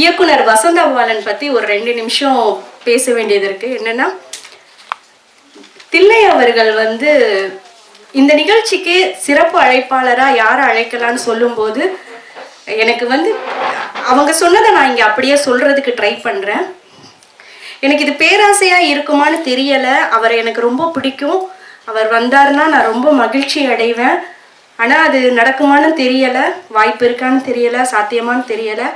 இயக்குனர் வசந்த பாலன் பற்றி ஒரு ரெண்டு நிமிஷம் பேச வேண்டியது இருக்கு. என்னன்னா தில்லை அவர்கள் வந்து இந்த நிகழ்ச்சிக்கு சிறப்பு அழைப்பாளராக யாரை அழைக்கலான்னு சொல்லும்போது எனக்கு வந்து அவங்க சொன்னதை நான் இங்கே அப்படியே சொல்கிறதுக்கு ட்ரை பண்ணுறேன் எனக்கு இது பேராசையாக இருக்குமான்னு தெரியலை. அவரை எனக்கு ரொம்ப பிடிக்கும். அவர் வந்தாருன்னா நான் ரொம்ப மகிழ்ச்சி அடைவேன். ஆனால் அது நடக்குமான்னு தெரியலை. வாய்ப்பு இருக்கான்னு தெரியலை. சாத்தியமான்னு தெரியலை.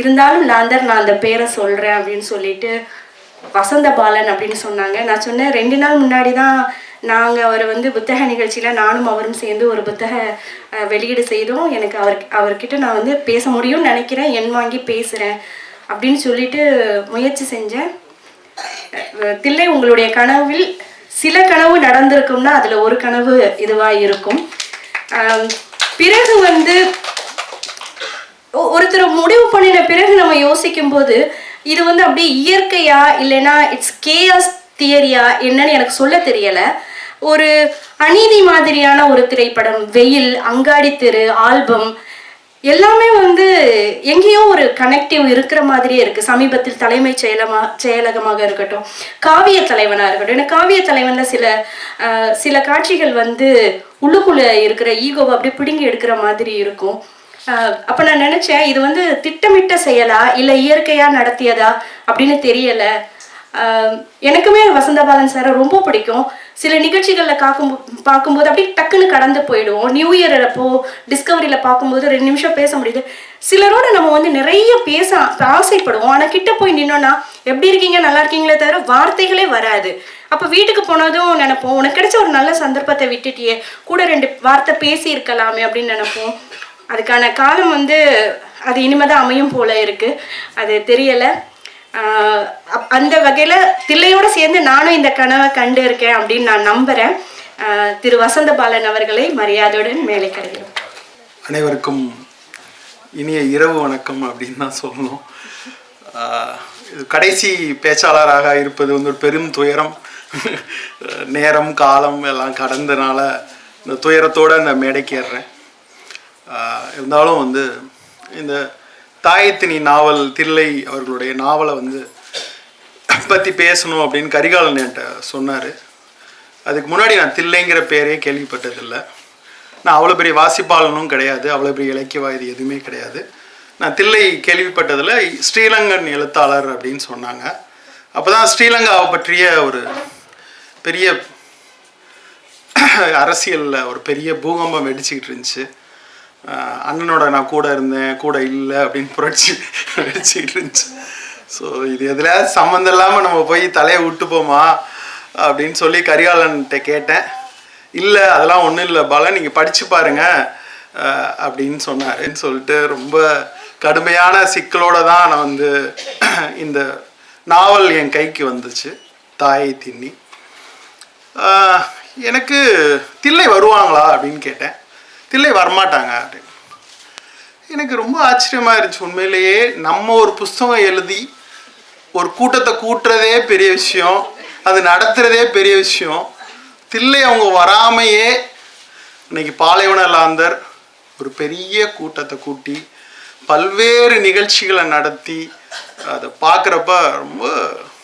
இருந்தாலும் நான் தான் நான் அந்த பேரை சொல்கிறேன் அப்படின்னு சொல்லிட்டு வசந்த பாலன் அப்படின்னு சொன்னாங்க. நான் சொன்னேன் ரெண்டு நாள் முன்னாடி தான் நாங்கள் அவர் வந்து புத்தக நிகழ்ச்சியில் நானும் அவரும் சேர்ந்து ஒரு புத்தக வெளியீடு செய்தோம். எனக்கு அவர் அவர்கிட்ட நான் வந்து பேச முடியும்னு நினைக்கிறேன். எண் வாங்கி பேசுகிறேன் அப்படின்னு சொல்லிட்டு முயற்சி செஞ்சேன். தில்லை உங்களுடைய கனவில் சில கனவு நடந்திருக்கும்னா அதில் ஒரு கனவு இதுவாக இருக்கும். பிறகு வந்து ஒருத்தர் முடிவு பண்ணின பிறகு நம்ம யோசிக்கும் போது இது வந்து அப்படியே இயற்கையா இல்லைன்னா இட்ஸ் கேஎஸ் தியரியா என்னன்னு எனக்கு சொல்ல தெரியல. ஒரு அநீதி மாதிரியான ஒரு திரைப்படம் வெயில் அங்காடி தெரு ஆல்பம் எல்லாமே வந்து எங்கேயோ ஒரு கனெக்டிவ் இருக்கிற மாதிரியே இருக்கு. சமீபத்தில் தலைமைச் செயலமா செயலகமாக இருக்கட்டும் காவிய தலைவனா இருக்கட்டும். எனக்கு காவிய தலைவன்ல சில சில காட்சிகள் வந்து உள்ளுக்குள்ள இருக்கிற ஈகோவை அப்படியே பிடுங்கி எடுக்கிற மாதிரி இருக்கும். அப்போ அப்ப நான் நினைச்சேன் இது வந்து திட்டமிட்ட செயலா இல்ல இயற்கையா நடத்தியதா அப்படின்னு தெரியல. எனக்குமே வசந்தபாலன் சாரை ரொம்ப பிடிக்கும். சில நிகழ்ச்சிகளில் காக்கும் பார்க்கும்போது அப்படியே டக்குன்னு கடந்து போயிடுவோம். நியூ இயர் அப்போ டிஸ்கவரியில் பார்க்கும்போது ரெண்டு நிமிஷம் பேச முடியுது. சிலரோட நம்ம வந்து நிறைய பேச ஆசைப்படுவோம். ஆனால் கிட்ட போய் நின்னோன்னா எப்படி இருக்கீங்க? நல்லா இருக்கீங்களே தவிர வார்த்தைகளே வராது. அப்போ வீட்டுக்கு போனதும் நினைப்போம். உனக்கு கிடைச்ச ஒரு நல்ல சந்தர்ப்பத்தை விட்டுட்டியே. கூட ரெண்டு வார்த்தை பேசி இருக்கலாமே அப்படின்னு நினைப்போம். அதுக்கான காலம் வந்து அது இனிமேதான் அமையும் போல இருக்கு. அது தெரியலை. அந்த வகையில் தில்லையோட சேர்ந்து நானும் இந்த கனவை கண்டு இருக்கேன் அப்படின்னு நான் நம்புகிறேன் திரு வசந்த பாலன் அவர்களை மரியாதையுடன் மேலே கிடைக்கிறோம் அனைவருக்கும் இனிய இரவு வணக்கம் அப்படின்னு தான் சொல்லணும். இது கடைசி பேச்சாளராக இருப்பது வந்து ஒரு பெரும் துயரம். நேரம் காலம் எல்லாம் கடந்தனால இந்த துயரத்தோடு இந்த மேடைக்கு ஏறுறேன். இருந்தாலும் வந்து இந்த தாயத்தினி நாவல் தில்லை அவர்களுடைய நாவலை வந்து பற்றி பேசணும் அப்படின்னு கரிகாலன் என்கிட்ட சொன்னார். அதுக்கு முன்னாடி நான் தில்லைங்கிற பேரே கேள்விப்பட்டதில்லை. நான் அவ்வளோ பெரிய வாசிப்பாளனும் கிடையாது. அவ்வளோ பெரிய இலக்கியவாதி எதுவுமே கிடையாது. நான் தில்லை கேள்விப்பட்டதில் ஸ்ரீலங்கன் எழுத்தாளர் அப்படின்னு சொன்னாங்க. அப்போ தான் ஸ்ரீலங்காவை பற்றிய ஒரு பெரிய அரசியலில் ஒரு பெரிய பூகம்பம் வெடிச்சுக்கிட்டு இருந்துச்சு. அண்ணனோட நான் கூட இருந்தேன் கூட இல்லை அப்படின்னு புரட்சி வெடிச்சுக்கிட்டு இருந்துச்சு. ஸோ இது எதில்? சம்மந்தம் இல்லாமல் நம்ம போய் தலையை விட்டுப்போமா அப்படின்னு சொல்லி கரிகாலன்கிட்ட கேட்டேன். இல்லை அதெல்லாம் ஒன்றும் இல்லை பல நீங்கள் படித்து பாருங்கள் அப்படின்னு சொன்னாருன்னு சொல்லிட்டு ரொம்ப கடுமையான சிக்கலோட தான் நான் வந்து இந்த நாவல் என் கைக்கு வந்துச்சு. தாயை தின்னி. எனக்கு தில்லை வருவாங்களா அப்படின்னு கேட்டேன். தில்லை வரமாட்டாங்க. அப்படின்னு எனக்கு ரொம்ப ஆச்சரியமா இருந்துச்சு உண்மையிலேயே. நம்ம ஒரு புஸ்தகம் எழுதி ஒரு கூட்டத்தை கூட்டுறதே பெரிய விஷயம் அது நடத்துகிறதே பெரிய விஷயம். தில்லை அவங்க வராமையே இன்னைக்கு பாலைவன லாந்தர் ஒரு பெரிய கூட்டத்தை கூட்டி பல்வேறு நிகழ்ச்சிகளை நடத்தி அதை பார்க்குறப்ப ரொம்ப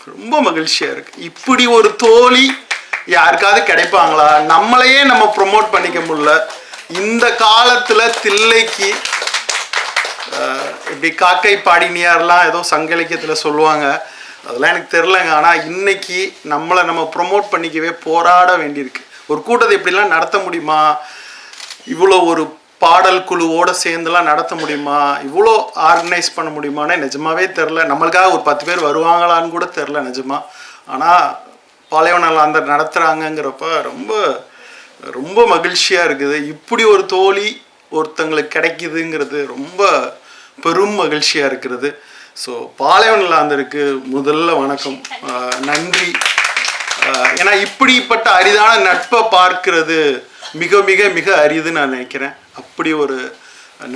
ரொம்ப மகிழ்ச்சியாக இருக்குது இப்படி ஒரு தோழி யாருக்காவது கிடைப்பாங்களா? நம்மளையே நம்ம ப்ரொமோட் பண்ணிக்க முடியல. இந்த காலத்தில் தில்லைக்கு இப்படி காக்கை பாடினியார்லாம் ஏதோ சங்க இலக்கியத்தில் சொல்லுவாங்க. அதெல்லாம் எனக்கு தெரிலங்க. ஆனால் இன்னைக்கு நம்மளை நம்ம ப்ரொமோட் பண்ணிக்கவே போராட வேண்டியிருக்கு. ஒரு கூட்டத்தை இப்படிலாம் நடத்த முடியுமா? இவ்வளோ ஒரு பாடல் குழுவோடு சேர்ந்துலாம் நடத்த முடியுமா? இவ்வளோ ஆர்கனைஸ் பண்ண முடியுமான்னு நிஜமாவே தெரில. நம்மளுக்காக ஒரு பத்து பேர் வருவாங்களான்னு கூட தெரில நிஜமா. ஆனால் பாலைவனம் அந்த நடத்துகிறாங்கங்கிறப்ப ரொம்ப ரொம்ப மகிழ்ச்சியாக இருக்குது. இப்படி ஒரு தோழி ஒருத்தங்களுக்கு கிடைக்குதுங்கிறது ரொம்ப பெரும் மகிழ்ச்சியாக இருக்கிறது. ஸோ பாலைவன லாந்தருக்கு முதல்ல வணக்கம். நன்றி. ஏன்னா இப்படிப்பட்ட அரிதான நட்பை பார்க்கிறது மிக மிக மிக அரிதுன்னு நான் நினைக்கிறேன். அப்படி ஒரு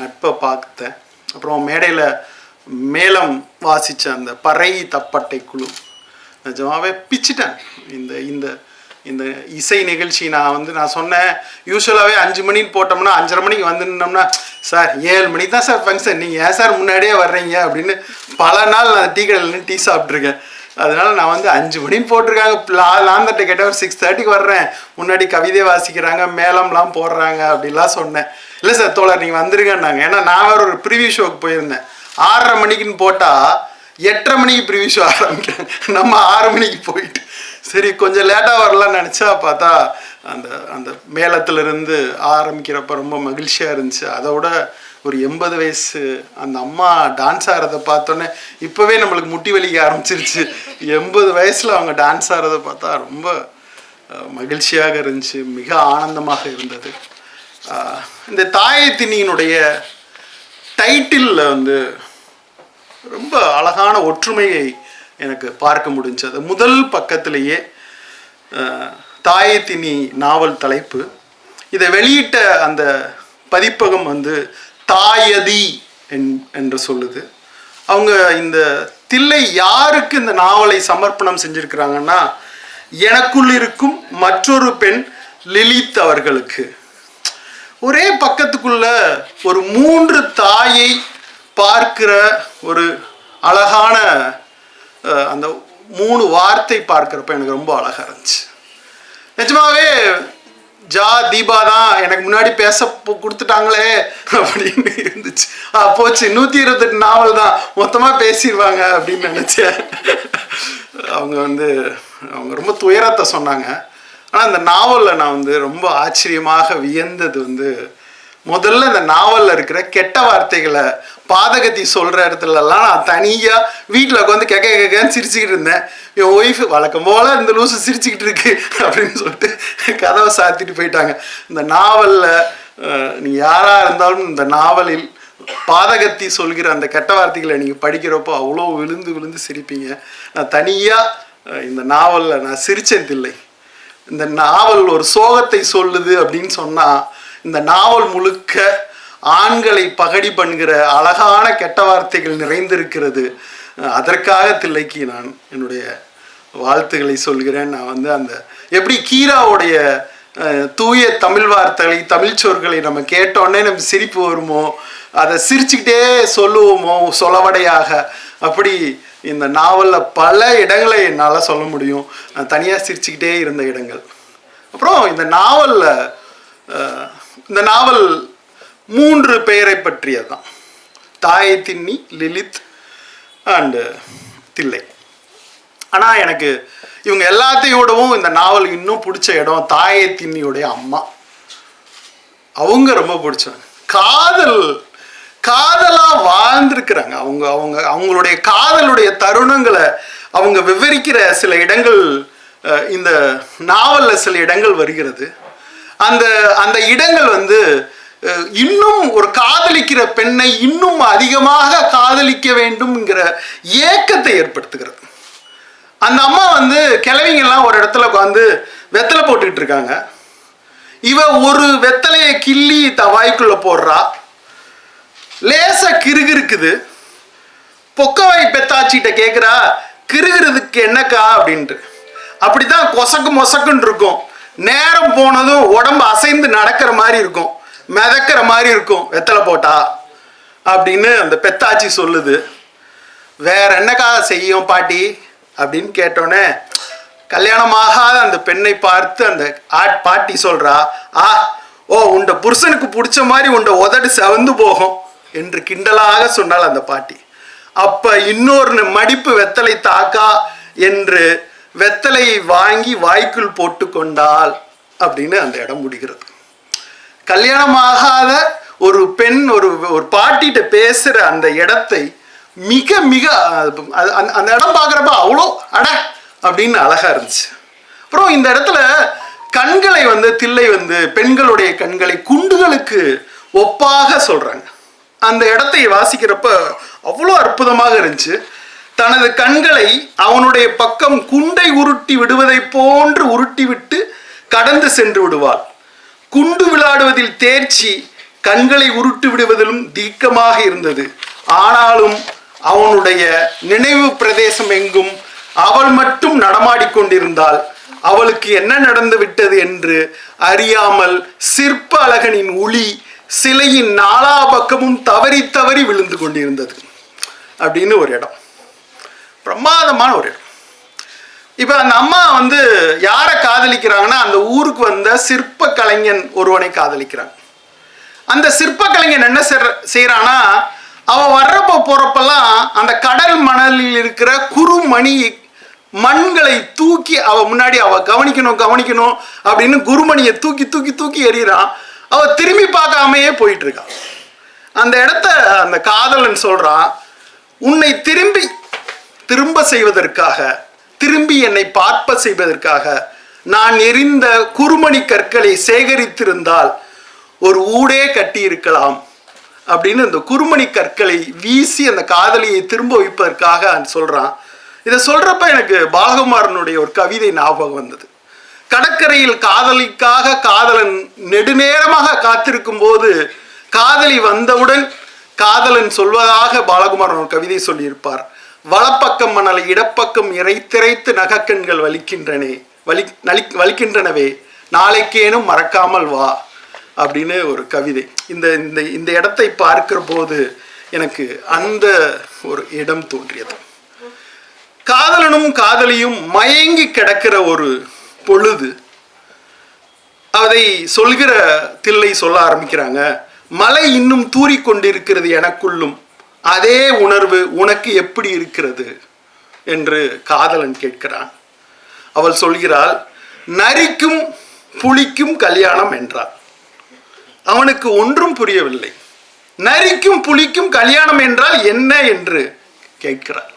நட்பை பார்த்தேன் அப்புறம் மேடையில் மேளம் வாசித்த அந்த பறை தப்பட்டை குழு. நிஜமாவே பிச்சிட்டேன். இந்த இந்த இந்த இசை நிகழ்ச்சி நான் வந்து நான் சொன்னேன். யூஸ்வலாகவே அஞ்சு மணின்னு போட்டோம்னா அஞ்சரை மணிக்கு வந்துட்டோம்னா சார் ஏழு மணிக்கு தான் சார் ஃபங்க்ஷன் நீங்கள் ஏன் சார் முன்னாடியே வர்றீங்க? அப்படின்னு பல நாள் நான் டீ கடையில் டீ சாப்பிட்ருக்கேன் அதனால நான் வந்து அஞ்சு மணின்னு போட்டிருக்காங்க. லாந்தட்டை லாந்தட்ட கேட்டால் ஒரு சிக்ஸ் தேர்ட்டிக்கு வர்றேன். முன்னாடி கவிதை வாசிக்கிறாங்க மேளம்லாம் போடுறாங்க அப்படிலாம் சொன்னேன். இல்லை சார் தோழர் நீங்கள் வந்துருங்கன்னாங்க. ஏன்னா நான் வேறு ஒரு ப்ரிவியூ ஷோக்கு போயிருந்தேன். ஆறரை மணிக்குன்னு போட்டால் எட்டரை மணிக்கு ப்ரிவியூ ஷோ ஆரம்பிக்கிறாங்க நம்ம ஆறு மணிக்கு போயிட்டு சரி கொஞ்சம் லேட்டாக வரலாம்னு நினச்சா பார்த்தா அந்த அந்த மேளத்துலேருந்து ஆரம்பிக்கிறப்ப ரொம்ப மகிழ்ச்சியாக இருந்துச்சு. அதை விட ஒரு எண்பது வயசு அந்த அம்மா டான்ஸ் ஆடுறதை பார்த்தோன்னே இப்போவே நம்மளுக்கு முட்டி வலிக்க ஆரம்பிச்சிருச்சு. எண்பது வயசில் அவங்க டான்ஸ் ஆடுறதை பார்த்தா ரொம்ப மகிழ்ச்சியாக இருந்துச்சு மிக ஆனந்தமாக இருந்தது. இந்த தாயை திணியினுடைய டைட்டிலில் வந்து ரொம்ப அழகான ஒற்றுமையை எனக்கு பார்க்க முடிஞ்சது. முதல் பக்கத்திலேயே தாயத்தினி நாவல் தலைப்பு. இதை வெளியிட்ட அந்த பதிப்பகம் வந்து தாயதி என்- என்று சொல்லுது. அவங்க இந்த தில்லை யாருக்கு இந்த நாவலை சமர்ப்பணம் செஞ்சிருக்கிறாங்கன்னா எனக்குள் இருக்கும் மற்றொரு பெண் லிலித் அவர்களுக்கு. ஒரே பக்கத்துக்குள்ள ஒரு மூன்று தாயை பார்க்கிற ஒரு அழகான அந்த மூணு வார்த்தை பார்க்குறப்ப எனக்கு ரொம்ப அழகாக இருந்துச்சு. நிஜமாவே ஜா தீபா தான் எனக்கு முன்னாடி பேச கொடுத்துட்டாங்களே அப்படின்னு இருந்துச்சு. ஆ போச்சு. நூற்றி இருபத்தெட்டு நாவல் தான் மொத்தமாக பேசிடுவாங்க அப்படின்னு நினச்சேன். அவங்க வந்து அவங்க ரொம்ப துயரத்தை சொன்னாங்க. ஆனால் அந்த நாவலில் நான் வந்து ரொம்ப ஆச்சரியமாக வியந்தது வந்து முதல்ல இந்த நாவலில் இருக்கிற கெட்ட வார்த்தைகளை பாதகத்தி சொல்கிற இடத்துலலாம் நான் தனியாக வீட்டில் உட்காந்து கேட்க கேட்கன்னு சிரிச்சுக்கிட்டு இருந்தேன். என் ஒய்ஃப் வழக்கம் போல் இந்த லூசு சிரிச்சுக்கிட்டு இருக்கு அப்படின்னு சொல்லிட்டு கதவை சாத்திட்டு போயிட்டாங்க. இந்த நாவலில் நீங்கள் யாராக இருந்தாலும் இந்த நாவலில் பாதகத்தி சொல்கிற அந்த கெட்ட வார்த்தைகளை நீங்கள் படிக்கிறப்போ அவ்வளோ விழுந்து விழுந்து சிரிப்பீங்க. நான் தனியாக இந்த நாவலில் நான் சிரித்ததில்லை இந்த நாவல் ஒரு சோகத்தை சொல்லுது அப்படின்னு சொன்னால் இந்த நாவல் முழுக்க ஆண்களை பகடி பண்ணுகிற அழகான கெட்ட வார்த்தைகள் நிறைந்திருக்கிறது. அதற்காக தில்லைக்கு நான் என்னுடைய வாழ்த்துக்களை சொல்கிறேன். நான் வந்து அந்த எப்படி கீராவுடைய தூய தமிழ் வார்த்தைகளை தமிழ் சொற்களை நம்ம கேட்டோன்னே நம்ம சிரிப்பு வருமோ அதை சிரிச்சுக்கிட்டே சொல்லுவோமோ சொலவடையாக. அப்படி இந்த நாவலில் பல இடங்களை என்னால் சொல்ல முடியும். நான் தனியாக சிரிச்சுக்கிட்டே இருந்த இடங்கள். அப்புறம் இந்த நாவலில் இந்த நாவல் மூன்று பெயரை பற்றியதுதான். தாயை தின்னி லிலித் அண்டு தில்லை. ஆனால் எனக்கு இவங்க எல்லாத்தையோடவும் இந்த நாவல் இன்னும் பிடிச்ச இடம் தாயை தின்னியுடைய அம்மா. அவங்க ரொம்ப பிடிச்சவங்க. காதல் காதலாக வாழ்ந்திருக்கிறாங்க. அவங்க அவங்க அவங்களுடைய காதலுடைய தருணங்களை அவங்க விவரிக்கிற சில இடங்கள் இந்த நாவலில் சில இடங்கள் வருகிறது. அந்த அந்த இடங்கள் வந்து இன்னும் ஒரு காதலிக்கிற பெண்ணை இன்னும் அதிகமாக காதலிக்க வேண்டும்ங்கிற ஏக்கத்தை ஏற்படுத்துகிறது. அந்த அம்மா வந்து கிழவிங்கெல்லாம் ஒரு இடத்துல உட்காந்து வெத்தலை போட்டுக்கிட்டு இருக்காங்க. இவ ஒரு வெத்தலையை கிள்ளி த வாய்க்குள்ள போடுறா. லேசாக கிறுகு இருக்குது பொக்கவாய் பெத்தாச்சிட்ட கேட்குறா கிறுகிறதுக்கு என்னக்கா? அப்படின்ட்டு. அப்படிதான் கொசக்கு மொசக்குன்னு இருக்கும். நேரம் போனதும் உடம்பு அசைந்து நடக்கிற மாதிரி இருக்கும். மிதக்கிற மாதிரி இருக்கும். வெத்தலை போட்டா அப்படின்னு அந்த பெத்தாச்சி சொல்லுது. வேற என்னக்கா செய்யும் பாட்டி? அப்படின்னு கேட்டோன்னே கல்யாணமாகாத அந்த பெண்ணை பார்த்து அந்த ஆட் பாட்டி சொல்றா ஆ ஓ உண்ட புருஷனுக்கு பிடிச்ச மாதிரி உண்ட உதடு செவந்து போகும் என்று கிண்டலாக சொன்னாள் அந்த பாட்டி. அப்ப இன்னொரு மடிப்பு வெத்தலை தாக்கா என்று வெத்தலையை வாங்கி வாய்க்குள் போட்டு கொண்டாள் அப்படின்னு அந்த இடம் முடிகிறது. கல்யாணமாகாத ஒரு பெண் ஒரு ஒரு பாட்டிகிட்ட பேசுற அந்த இடத்தை மிக மிக அது- அந்த அந்த இடம் பார்க்குறப்ப அவ்வளோ அட அப்படின்னு அழகா இருந்துச்சு. அப்புறம் இந்த இடத்துல கண்களை வந்து தில்லை வந்து பெண்களுடைய கண்களை குண்டுகளுக்கு ஒப்பாக சொல்றாங்க. அந்த இடத்தை வாசிக்கிறப்ப அவ்வளோ அற்புதமாக இருந்துச்சு. தனது கண்களை அவனுடைய பக்கம் குண்டை உருட்டி விடுவதை போன்று உருட்டி விட்டு கடந்து சென்று விடுவாள். குண்டு விளையாடுவதில் தேர்ச்சி கண்களை உருட்டு விடுவதிலும் தீக்கமாக இருந்தது. ஆனாலும் அவனுடைய நினைவு பிரதேசம் எங்கும் அவள் மட்டும் நடமாடிக்கொண்டிருந்தாள் அவளுக்கு என்ன நடந்து விட்டது என்று அறியாமல் சிற்ப அழகனின் உளி சிலையின் நாலா பக்கமும் தவறி தவறி விழுந்து கொண்டிருந்தது. அப்படின்னு ஒரு இடம். பிரமாதமான ஒரு இடம். இப்போ அந்த அம்மா வந்து யாரை காதலிக்கிறாங்கன்னா அந்த ஊருக்கு வந்த சிற்ப கலைஞன் ஒருவனை காதலிக்கிறாங்க. அந்த சிற்ப கலைஞன் என்ன செய்ற- செய்கிறான்னா அவன் வர்றப்போ போகிறப்பெல்லாம் அந்த கடல் மணலில் இருக்கிற குறுமணி மண்களை தூக்கி அவ முன்னாடி அவ கவனிக்கணும் கவனிக்கணும் அப்படின்னு குருமணியை தூக்கி தூக்கி தூக்கி எறிகிறான். அவ திரும்பி பார்க்காமையே போயிட்டு இருக்கான் அந்த இடத்த அந்த காதலன் சொல்றான் உன்னை திரும்பி திரும்ப செய்வதற்காக திரும்பி என்னை பார்ப்ப செய்வதற்காக நான் எரிந்த குறுமணி கற்களை சேகரித்திருந்தால் ஒரு ஊடே கட்டியிருக்கலாம் அப்படின்னு இந்த குறுமணி கற்களை வீசி அந்த காதலியை திரும்ப வைப்பதற்காக அவன் சொல்றான். இதை சொல்றப்ப எனக்கு பாலகுமாரனுடைய ஒரு கவிதை ஞாபகம் வந்தது. கடற்கரையில் காதலிக்காக காதலன் நெடுநேரமாக காத்திருக்கும் போது காதலி வந்தவுடன் காதலன் சொல்வதாக பாலகுமாரன் ஒரு கவிதை சொல்லியிருப்பார். வலப்பக்கம் மணலை இடப்பக்கம் இறைத்திரைத்து நகக்கண்கள் வலிக்கின்றனே. வலி நலி வலிக்கின்றனவே. நாளைக்கேனும் மறக்காமல் வா அப்படின்னு ஒரு கவிதை. இந்த இந்த இந்த இடத்தை பார்க்கிற போது எனக்கு அந்த ஒரு இடம் தோன்றியது. காதலனும் காதலியும் மயங்கி கிடக்கிற ஒரு பொழுது. அதை சொல்கிற தில்லை சொல்ல ஆரம்பிக்கிறாங்க. மலை இன்னும் தூறிக் கொண்டிருக்கிறது எனக்குள்ளும். அதே உணர்வு உனக்கு எப்படி இருக்கிறது? என்று காதலன் கேட்கிறான். அவள் சொல்கிறாள் நரிக்கும் புலிக்கும் கல்யாணம் என்றார் அவனுக்கு ஒன்றும் புரியவில்லை. நரிக்கும் புலிக்கும் கல்யாணம் என்றால் என்ன? என்று கேட்கிறாள்.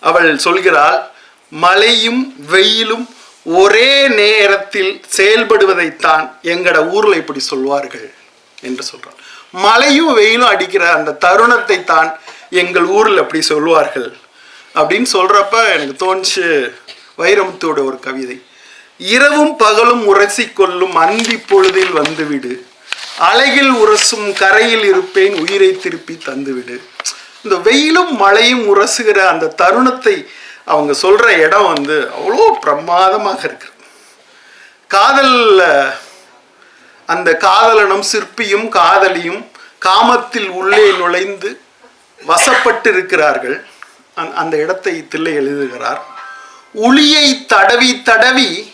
அவள் சொல்கிறாள் மழையும் வெயிலும் ஒரே நேரத்தில் செயல்படுவதைத்தான் எங்கட ஊர்ல இப்படி சொல்வார்கள். என்று சொல்கிறான் மழையும் வெயிலும் அடிக்கிற அந்த தருணத்தை தான் எங்கள் ஊரில் அப்படி சொல்வார்கள் அப்படின்னு சொல்றப்ப எனக்கு தோணுச்சு வைரமுத்தோட ஒரு கவிதை. இரவும் பகலும் உரசி கொள்ளும் அந்தி பொழுதில் வந்துவிடு. அலையில் உரசும் கரையில் இருப்பேன் உயிரை திருப்பி தந்துவிடு. இந்த வெயிலும் மழையும் உரசுகிற அந்த தருணத்தை அவங்க சொல்ற இடம் வந்து அவ்வளோ பிரமாதமாக இருக்கு. காதலில் அந்த காதலனும் சிற்பியும் காதலியும் காமத்தில் உள்ளே நுழைந்து வசப்பட்டு இருக்கிறார்கள் அந்த- அந்த இடத்தை தில்லை எழுதுகிறார். உளியை தடவி தடவி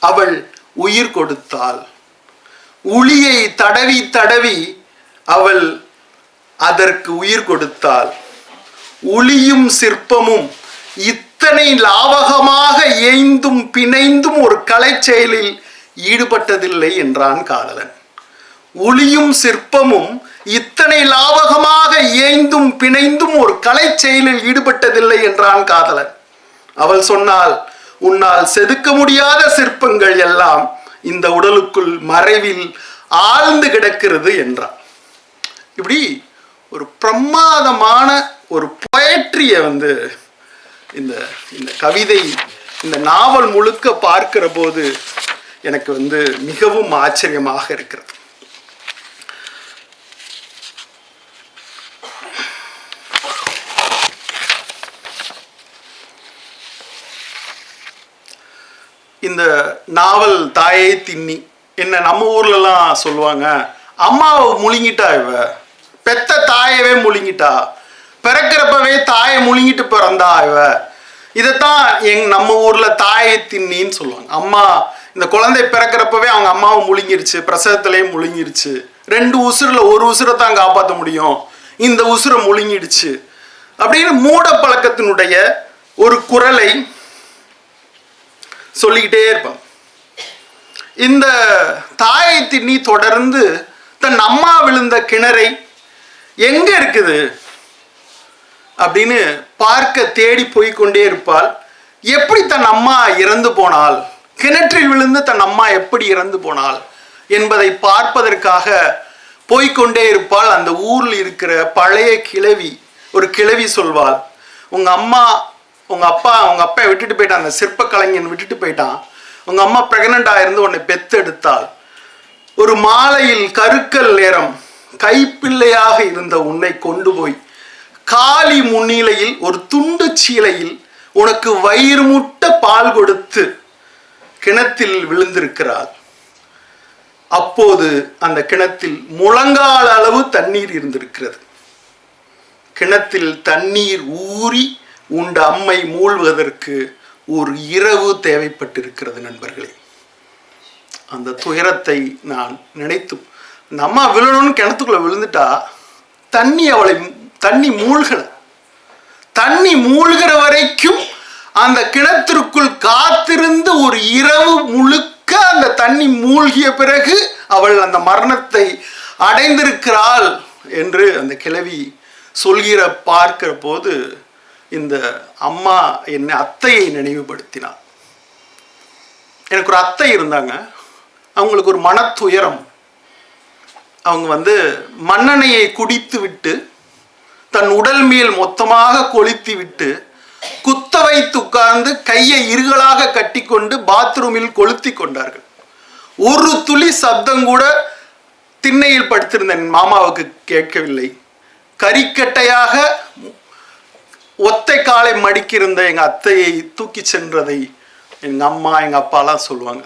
அவள் உயிர் கொடுத்தாள். உளியை தடவி தடவி அவள் அதற்கு உயிர் கொடுத்தாள். உளியும் சிற்பமும் இத்தனை லாவகமாக ஏய்ந்தும் பிணைந்தும் ஒரு கலைச் செயலில் ஈடுபட்டதில்லை என்றான் காதலன். ஒளியும் சிற்பமும் இத்தனை லாவகமாக ஏய்ந்தும் பிணைந்தும் ஒரு கலை செயலில் ஈடுபட்டதில்லை என்றான் காதலன். அவள் சொன்னால் உன்னால் செதுக்க முடியாத சிற்பங்கள் எல்லாம் இந்த உடலுக்குள் மறைவில் ஆழ்ந்து கிடக்கிறது என்றான். இப்படி ஒரு பிரமாதமான ஒரு பொயட்ரியை வந்து இந்த இந்த கவிதை இந்த நாவல் முழுக்க பார்க்கிற போது எனக்கு வந்து மிகவும் ஆச்சரியமாக இருக்கிறது. இந்த நாவல் தாயை தின்னி என்ன நம்ம ஊர்லலாம் சொல்லுவாங்க அம்மாவை முழுங்கிட்டா இவ பெத்த தாயவே முழுங்கிட்டா பிறக்கிறப்பவே தாயை முழுங்கிட்டு பிறந்தா இவ. இதைத்தான் எங் நம்ம ஊர்ல தாயை தின்னின்னு சொல்லுவாங்க. அம்மா இந்த குழந்தை பிறக்கிறப்பவே அவங்க அம்மாவும் முழுங்கிருச்சு பிரசவத்திலையும் முழுங்கிருச்சு. ரெண்டு உசுரில் ஒரு உசுரை தான் காப்பாற்ற முடியும். இந்த உசுரை முழுங்கிடுச்சு. அப்படின்னு மூட பழக்கத்தினுடைய ஒரு குரலை சொல்லிக்கிட்டே இருப்பான். இந்த தாயை திண்ணி தொடர்ந்து தன் அம்மா விழுந்த கிணறை எங்க இருக்குது? அப்படின்னு பார்க்க தேடி போய் கொண்டே இருப்பாள். எப்படி தன் அம்மா இறந்து போனாள்? கிணற்றில் விழுந்து தன் அம்மா எப்படி இறந்து போனாள் என்பதை பார்ப்பதற்காக போய்க்கொண்டே இருப்பாள். அந்த ஊரில் இருக்கிற பழைய கிழவி ஒரு கிழவி சொல்வாள் உங்க அம்மா உங்க அப்பா உங்க அப்பா விட்டுட்டு போயிட்டான். அந்த சிற்ப கலைஞன் விட்டுட்டு போயிட்டான். உங்க அம்மா பிரெக்னண்டா இருந்து உன்னை பெத்தெடுத்தாள். ஒரு மாலையில் கருக்கல் நேரம் கைப்பிள்ளையாக இருந்த உன்னை கொண்டு போய் காளி முன்னிலையில் ஒரு துண்டு சீலையில் உனக்கு வயிறு முட்ட பால் கொடுத்து கிணத்தில் விழுந்திருக்கிறாள் அப்போது அந்த கிணத்தில் முழங்கால் அளவு தண்ணீர் இருந்திருக்கிறது. கிணத்தில் தண்ணீர் ஊறி உண்ட அம்மை மூழ்வதற்கு ஒரு இரவு தேவைப்பட்டிருக்கிறது நண்பர்களே. அந்த துயரத்தை நான் நினைத்து அந்த அம்மா விழணும்னு கிணத்துக்குள்ள விழுந்துட்டா தண்ணி அவளை தண்ணி மூழ்கலை. தண்ணி மூழ்கிற வரைக்கும் அந்த கிணத்திற்குள் காத்திருந்து ஒரு இரவு முழுக்க அந்த தண்ணி மூழ்கிய பிறகு அவள் அந்த மரணத்தை அடைந்திருக்கிறாள் என்று அந்த கிழவி சொல்கிற பார்க்கிற போது இந்த அம்மா என்னை அத்தையை நினைவுபடுத்தினாள். எனக்கு ஒரு அத்தை இருந்தாங்க. அவங்களுக்கு ஒரு மனத்துயரம். அவங்க வந்து மண்ணெண்ணெயை குடித்து விட்டு தன் உடல் மேல் மொத்தமாக கொளுத்தி விட்டு குத்த வைத்து உட்கார்ந்து கையை இருகளாக கட்டிக்கொண்டு பாத்ரூமில் கொளுத்தி கொண்டார்கள். ஒரு துளி சப்தம் கூட திண்ணையில் படுத்திருந்த என் மாமாவுக்கு கேட்கவில்லை. கரிக்கட்டையாக ஒத்தை காலை மடிக்கிருந்த எங்கள் அத்தையை தூக்கி சென்றதை எங்கள் அம்மா எங்கள் அப்பாலாம் சொல்லுவாங்க.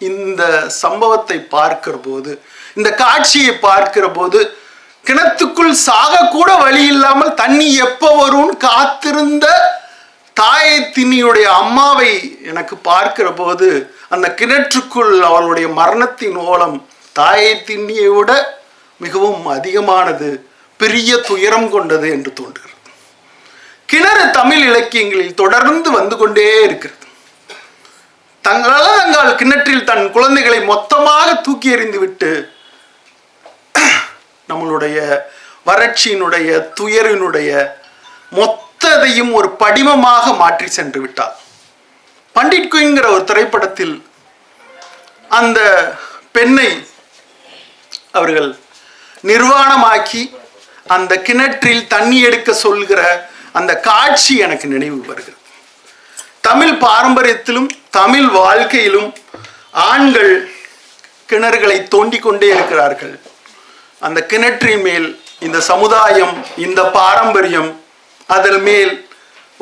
இந்த சம்பவத்தை பார்க்கிற போது இந்த காட்சியை பார்க்கிற போது கிணத்துக்குள் சாக கூட வழி இல்லாமல் தண்ணி எப்போ வரும்னு காத்திருந்த தாயை திண்ணியுடைய அம்மாவை எனக்கு பார்க்கிற போது அந்த கிணற்றுக்குள் அவளுடைய மரணத்தின் ஓலம் தாயை திண்ணியை விட மிகவும் அதிகமானது பெரிய துயரம் கொண்டது என்று தோன்றுகிறது. கிணறு தமிழ் இலக்கியங்களில் தொடர்ந்து வந்து கொண்டே இருக்கிறது. தங்களால் தங்கள் கிணற்றில் தன் குழந்தைகளை மொத்தமாக தூக்கி எறிந்து விட்டு நம்மளுடைய வறட்சியினுடைய துயரினுடைய மொத்ததையும் ஒரு படிமமாக மாற்றி சென்று விட்டார். பண்டிட் குயின்கிற ஒரு திரைப்படத்தில் அந்த பெண்ணை அவர்கள் நிர்வாணமாக்கி அந்த கிணற்றில் தண்ணி எடுக்க சொல்கிற அந்த காட்சி எனக்கு நினைவு வருகிறது. தமிழ் பாரம்பரியத்திலும் தமிழ் வாழ்க்கையிலும் ஆண்கள் கிணறுகளை தோண்டிக் கொண்டே இருக்கிறார்கள். அந்த கிணற்றின் மேல் இந்த சமுதாயம் இந்த பாரம்பரியம் அதன் மேல்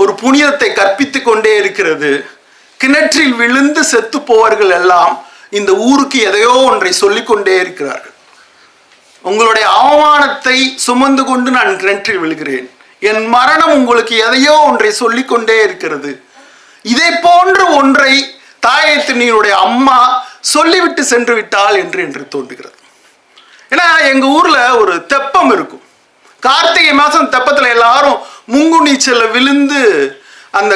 ஒரு புனிதத்தை கற்பித்து கொண்டே இருக்கிறது. கிணற்றில் விழுந்து செத்து போவர்கள் எல்லாம் இந்த ஊருக்கு எதையோ ஒன்றை சொல்லிக் கொண்டே இருக்கிறார்கள். உங்களுடைய அவமானத்தை சுமந்து கொண்டு நான் கிணற்றில் விழுகிறேன். என் மரணம் உங்களுக்கு எதையோ ஒன்றை சொல்லிக்கொண்டே இருக்கிறது. இதை போன்ற ஒன்றை தாயத்தினியுடைய அம்மா சொல்லிவிட்டு சென்று விட்டாள் என்று என்று தோன்றுகிறது. ஏன்னா எங்க ஊர்ல ஒரு தெப்பம் இருக்கும். கார்த்திகை மாசம் தெப்பத்துல எல்லாரும் முங்கு நீச்சல்ல விழுந்து அந்த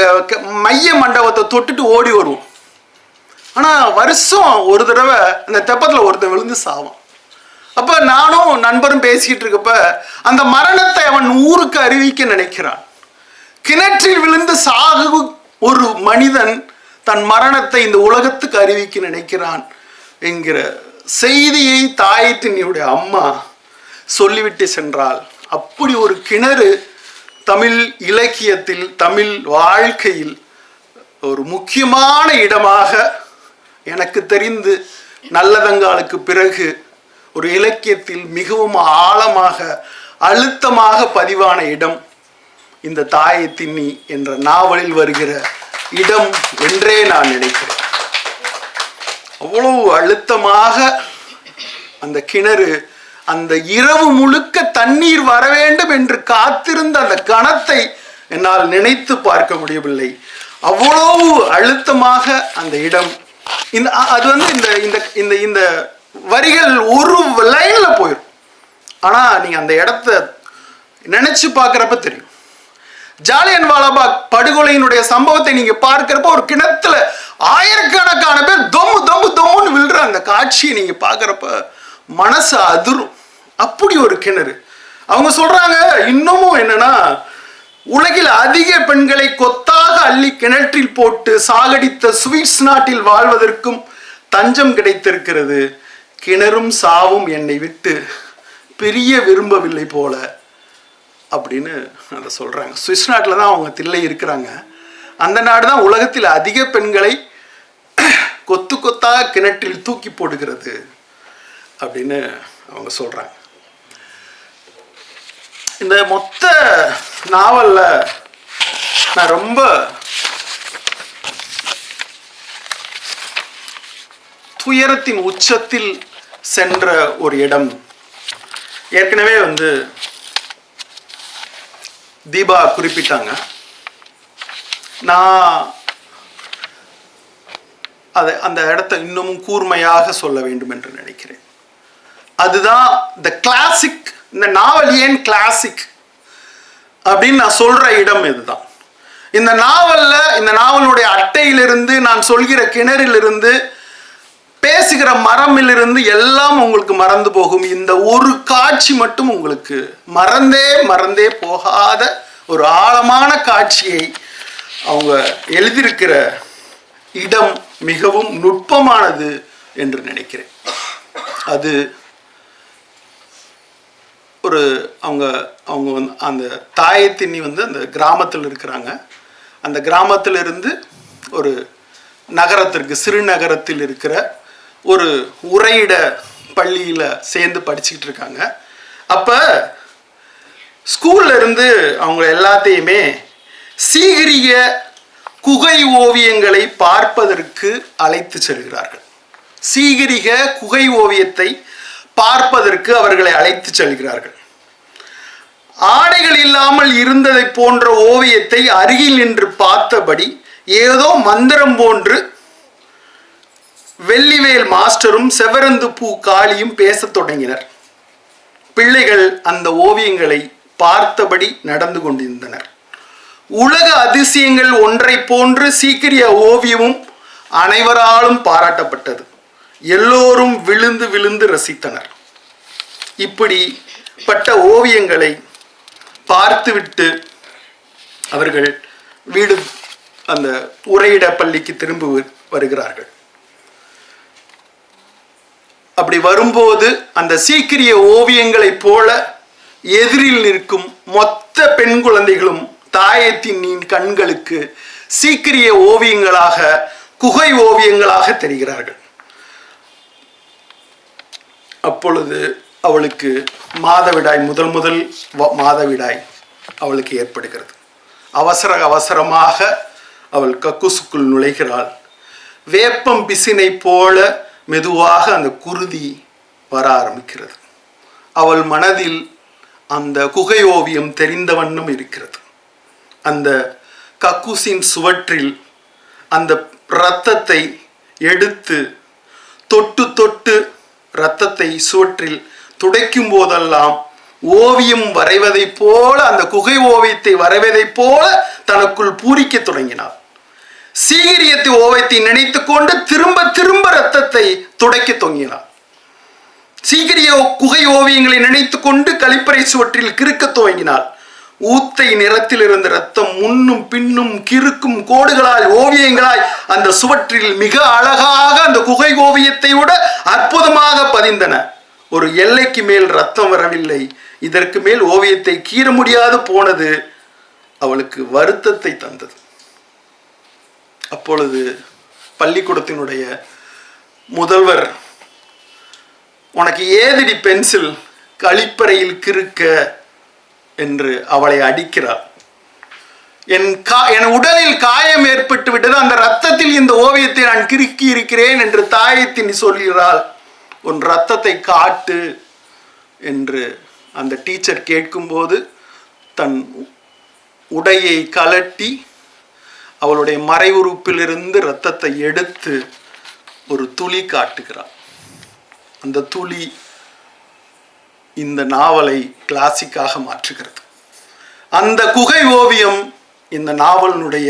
மைய மண்டபத்தை தொட்டுட்டு ஓடி வருவோம். ஆனா வருஷம் ஒரு தடவை அந்த தெப்பத்துல ஒருத்தன் விழுந்து சாவான். அப்ப நானும் நண்பரும் பேசிக்கிட்டு இருக்கப்ப அந்த மரணத்தை அவன் ஊருக்கு அறிவிக்க நினைக்கிறான். கிணற்றில் விழுந்து சாகு ஒரு மனிதன் தன் மரணத்தை இந்த உலகத்துக்கு அறிவிக்க நினைக்கிறான் என்கிற செய்தியை தாயத்தினுடைய அம்மா சொல்லிவிட்டு சென்றால் அப்படி ஒரு கிணறு தமிழ் இலக்கியத்தில் தமிழ் வாழ்க்கையில் ஒரு முக்கியமான இடமாக எனக்கு தெரிந்து நல்லதங்காலுக்கு பிறகு ஒரு இலக்கியத்தில் மிகவும் ஆழமாக அழுத்தமாக பதிவான இடம் இந்த தாயை என்ற நாவலில் வருகிற இடம் என்றே நான் நினைக்கிறேன். அவ்வளவு அழுத்தமாக அந்த கிணறு அந்த இரவு முழுக்க தண்ணீர் வர வேண்டும் என்று காத்திருந்த அந்த கணத்தை என்னால் நினைத்து பார்க்க முடியவில்லை. அவ்வளவு அழுத்தமாக அந்த இடம் இந்த அ- அது வந்து இந்த இந்த இந்த இந்த வரிகள் ஒரு லைன்ல போயிடும் ஆனா நீங்க அந்த இடத்த நினைச்சு பார்க்குறப்ப தெரியும். ஜாலியன் வாலாபாக் படுகொலையினுடைய சம்பவத்தை நீங்க பார்க்கிறப்ப ஒரு கிணத்துல ஆயிரக்கணக்கான பேர் தொம்மு தொம்மு தொம்முன்னு விழுற அந்த காட்சியை நீங்க பார்க்குறப்ப மனசு அதிரும். அப்படி ஒரு கிணறு. அவங்க சொல்றாங்க இன்னமும் என்னன்னா உலகில் அதிக பெண்களை கொத்தாக அள்ளி கிணற்றில் போட்டு சாகடித்த சுவிஸ் நாட்டில் வாழ்வதற்கும் தஞ்சம் கிடைத்திருக்கிறது. கிணறும் சாவும் என்னை விட்டு பிரிய விரும்பவில்லை போல. அப்படின்னு அதை சொல்கிறாங்க சுவிஸ் நாட்டில் தான் அவங்க தில்லை இருக்கிறாங்க. அந்த நாடு தான் உலகத்தில் அதிக பெண்களை கொத்து கொத்தாக கிணற்றில் தூக்கி போடுகிறது அப்படின்னு அவங்க சொல்கிறாங்க இந்த மொத்த நாவல்ல நான் ரொம்ப துயரத்தின் உச்சத்தில் சென்ற ஒரு இடம். ஏற்கனவே வந்து தீபா குறிப்பிட்டாங்க. நான் அதை அந்த இடத்த இன்னமும் கூர்மையாக சொல்ல வேண்டும் என்று நினைக்கிறேன். அதுதான் த கிளாசிக் இந்த நாவல் ஏன் கிளாசிக் அப்படின்னு நான் சொல்ற இடம் இதுதான். இந்த நாவலில் இந்த நாவலுடைய அட்டையிலிருந்து நான் சொல்கிற கிணறிலிருந்து பேசுகிற மரமிலிருந்து எல்லாம் உங்களுக்கு மறந்து போகும். இந்த ஒரு காட்சி மட்டும் உங்களுக்கு. மறந்தே மறந்தே போகாத ஒரு ஆழமான காட்சியை அவங்க எழுதியிருக்கிற இடம் மிகவும் நுட்பமானது என்று நினைக்கிறேன். அது ஒரு அவங்க அவங்க வந்து அந்த தாயத்தின்னி வந்து அந்த கிராமத்தில் இருக்கிறாங்க. அந்த கிராமத்திலிருந்து ஒரு நகரத்திற்கு சிறுநகரத்தில் இருக்கிற ஒரு உரையிட பள்ளியில் சேர்ந்து படிச்சுக்கிட்டு இருக்காங்க. அப்போ ஸ்கூல்ல இருந்து அவங்க எல்லாத்தையுமே சீகிரிய குகை ஓவியங்களை பார்ப்பதற்கு அழைத்து செல்கிறார்கள். சீகிரிக குகை ஓவியத்தை பார்ப்பதற்கு அவர்களை அழைத்து செல்கிறார்கள். ஆடைகள் இல்லாமல் இருந்ததை போன்ற ஓவியத்தை அருகில் நின்று பார்த்தபடி ஏதோ மந்திரம் போன்று வெள்ளிவேல் மாஸ்டரும் செவரந்து பூ காளியும் பேசத் தொடங்கினர். பிள்ளைகள் அந்த ஓவியங்களை பார்த்தபடி நடந்து கொண்டிருந்தனர். உலக அதிசயங்கள் ஒன்றை போன்று சீக்கிரிய ஓவியமும் அனைவராலும் பாராட்டப்பட்டது. எல்லோரும் விழுந்து விழுந்து ரசித்தனர். இப்படிப்பட்ட ஓவியங்களை பார்த்துவிட்டு அவர்கள் வீடு அந்த உரையிட பள்ளிக்கு திரும்ப வருகிறார்கள். அப்படி வரும்போது அந்த சீக்கிரிய ஓவியங்களைப் போல எதிரில் நிற்கும் மொத்த பெண் குழந்தைகளும் தாயத்தின் கண்களுக்கு சீக்கிரிய ஓவியங்களாக குகை ஓவியங்களாக தெரிகிறார்கள். அப்பொழுது அவளுக்கு மாதவிடாய் முதல் முதல் வ- மாதவிடாய் அவளுக்கு ஏற்படுகிறது. அவசர அவசரமாக அவள் கக்குசுக்குள் நுழைகிறாள். வேப்பம் பிசினை போல மெதுவாக அந்த குருதி வர ஆரம்பிக்கிறது. அவள் மனதில் அந்த குகை ஓவியம் தெரிந்த வண்ணம் இருக்கிறது. அந்த கக்கூசின் சுவற்றில் அந்த இரத்தத்தை எடுத்து தொட்டு தொட்டு இரத்தத்தை சுவற்றில் துடைக்கும் போதெல்லாம் ஓவியம் வரைவதைப் போல அந்த குகை ஓவியத்தை வரைவதைப் போல தனக்குள் பூரிக்க தொடங்கினாள். சீகிரியத்தை ஓவியத்தை நினைத்து கொண்டு திரும்ப திரும்ப ரத்தத்தை துடைக்க தொங்கினார் சீக்கிரிய குகை ஓவியங்களை நினைத்து கொண்டு கழிப்பறை சுவற்றில் கிறுக்க துவங்கினாள் ஊத்தை நிறத்தில் இருந்த ரத்தம் முன்னும் பின்னும் கிறுக்கும் கோடுகளாய் ஓவியங்களாய் அந்த சுவற்றில் மிக அழகாக அந்த குகை ஓவியத்தை விட அற்புதமாக பதிந்தன. ஒரு எல்லைக்கு மேல் ரத்தம் வரவில்லை. இதற்கு மேல் ஓவியத்தை கீற முடியாது போனது அவளுக்கு வருத்தத்தை தந்தது. அப்பொழுது பள்ளிக்கூடத்தினுடைய முதல்வர் உனக்கு ஏதடி பென்சில் கழிப்பறையில் கிறுக்க? என்று அவளை அடிக்கிறார் என் கா என் உடலில் காயம் ஏற்பட்டு விட்டது. அந்த ரத்தத்தில் இந்த ஓவியத்தை நான் கிறுக்கி இருக்கிறேன் என்று தாயத்தின் சொல்கிறாள். உன் ரத்தத்தை காட்டு என்று அந்த டீச்சர் கேட்கும்போது தன் உடையை கலட்டி அவளுடைய மறை உறுப்பிலிருந்து ரத்தத்தை எடுத்து ஒரு துளி காட்டுகிறார் அந்த துளி இந்த நாவலை கிளாசிக்காக மாற்றுகிறது. அந்த குகை ஓவியம் இந்த நாவலினுடைய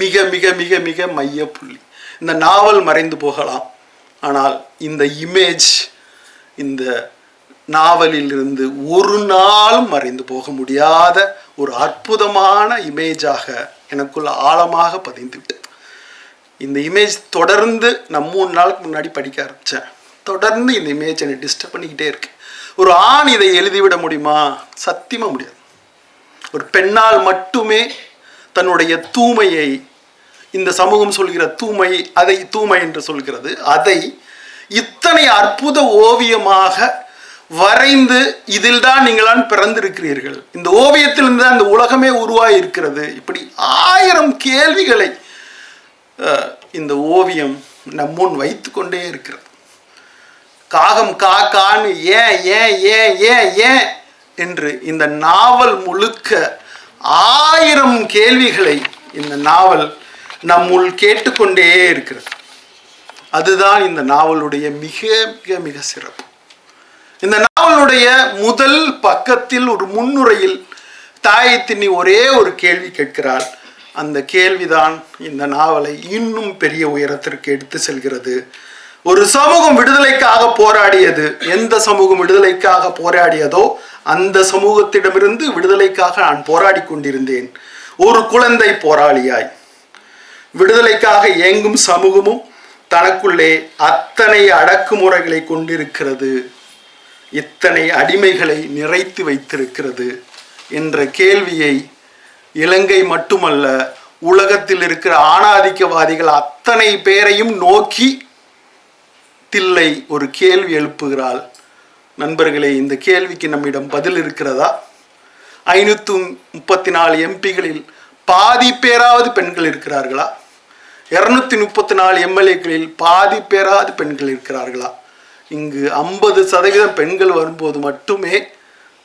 மிக மிக மிக மிக மைய புள்ளி இந்த நாவல் மறைந்து போகலாம். ஆனால் இந்த இமேஜ் இந்த நாவலில் இருந்து ஒரு நாளும் மறைந்து போக முடியாத ஒரு அற்புதமான இமேஜாக எனக்குள்ள ஆழமாக பதிந்து விட்டது இந்த இமேஜ் தொடர்ந்து நான் மூணு நாளுக்கு முன்னாடி படிக்க ஆரம்பித்தேன் தொடர்ந்து இந்த இமேஜ் என்னை டிஸ்டர்ப் பண்ணிக்கிட்டே இருக்கு. ஒரு ஆண் இதை எழுதிவிட முடியுமா? சத்தியமாக முடியாது. ஒரு பெண்ணால் மட்டுமே தன்னுடைய தூய்மையை இந்த சமூகம் சொல்கிற தூய்மை அதை தூய்மை என்று சொல்கிறது. அதை இத்தனை அற்புத ஓவியமாக வரைந்து இதில் தான் நீங்களான் பிறந்திருக்கிறீர்கள். இந்த ஓவியத்திலிருந்து தான் இந்த உலகமே உருவாகி இருக்கிறது இப்படி ஆயிரம் கேள்விகளை இந்த ஓவியம் நம் முன் வைத்து கொண்டே இருக்கிறது. காகம் கா கான்னு ஏன் ஏன் ஏன் ஏன் ஏன் என்று இந்த நாவல் முழுக்க ஆயிரம் கேள்விகளை இந்த நாவல் நம்முள் கேட்டுக்கொண்டே இருக்கிறது. அதுதான் இந்த நாவலுடைய மிக மிக மிக சிறப்பு. இந்த நாவலுடைய முதல் பக்கத்தில் ஒரு முன்னுரையில் தாயை ஒரே ஒரு கேள்வி கேட்கிறாள். அந்த கேள்விதான் இந்த நாவலை இன்னும் பெரிய உயரத்திற்கு எடுத்து செல்கிறது. ஒரு சமூகம் விடுதலைக்காக போராடியது எந்த சமூகம் விடுதலைக்காக போராடியதோ அந்த சமூகத்திடமிருந்து விடுதலைக்காக நான் போராடி கொண்டிருந்தேன். ஒரு குழந்தை போராளியாய். விடுதலைக்காக இயங்கும் சமூகமும் தனக்குள்ளே அத்தனை அடக்குமுறைகளை கொண்டிருக்கிறது. இத்தனை அடிமைகளை நிறைத்து வைத்திருக்கிறது என்ற கேள்வியை இலங்கை மட்டுமல்ல உலகத்தில் இருக்கிற ஆணாதிக்கவாதிகள் அத்தனை பேரையும் நோக்கி தில்லை ஒரு கேள்வி எழுப்புகிறாள். நண்பர்களே இந்த கேள்விக்கு நம்மிடம் பதில் இருக்கிறதா? ஐநூற்று முப்பத்தி நாலு எம்பிகளில் பாதி பேராவது பெண்கள் இருக்கிறார்களா? இரநூத்தி முப்பத்தி நாலு எம்எல்ஏக்களில் பாதி பேராவது பெண்கள் இருக்கிறார்களா? இங்கு ஐம்பது சதவீதம் பெண்கள் வரும்போது மட்டுமே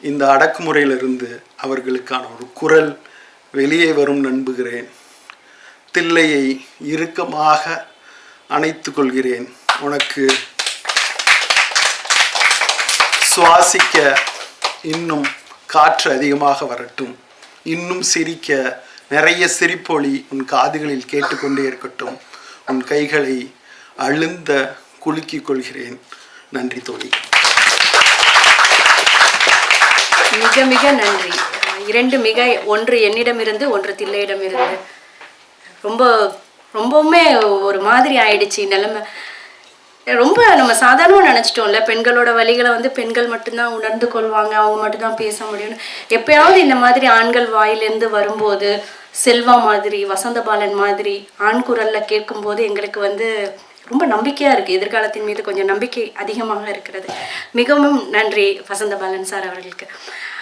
இந்த அடக்குமுறையிலிருந்து அவர்களுக்கான ஒரு குரல் வெளியே வரும் நம்புகிறேன். தில்லையை இறுக்கமாக அணைத்து கொள்கிறேன். உனக்கு சுவாசிக்க இன்னும் காற்று அதிகமாக வரட்டும். இன்னும் சிரிக்க நிறைய சிரிப்பொளி உன் காதுகளில் கேட்டுக்கொண்டே இருக்கட்டும். உன் கைகளை அழுந்த குலுக்கிக் கொள்கிறேன். நன்றி தோழி. மிக மிக நன்றி. இரண்டு மிக ஒன்று என்னிடமிருந்து ஒன்று தில்லையிடமிருந்து. ரொம்ப ரொம்பவுமே ஒரு மாதிரி ஆயிடுச்சு நிலைமை. ரொம்ப நம்ம சாதாரணமாக நினச்சிட்டோம்ல பெண்களோட வழிகளை வந்து பெண்கள் மட்டும்தான் உணர்ந்து கொள்வாங்க அவங்க மட்டும்தான் பேச முடியும்னு. எப்பயாவது இந்த மாதிரி ஆண்கள் வாயிலேருந்து வரும்போது செல்வா மாதிரி வசந்தபாலன் மாதிரி ஆண் குரலில் கேட்கும்போது எங்களுக்கு வந்து ரொம்ப நம்பிக்கையாக இருக்குது எதிர்காலத்தின் மீது கொஞ்சம் நம்பிக்கை அதிகமாக இருக்கிறது. மிகவும் நன்றி வசந்த பாலன் சார் அவர்களுக்கு.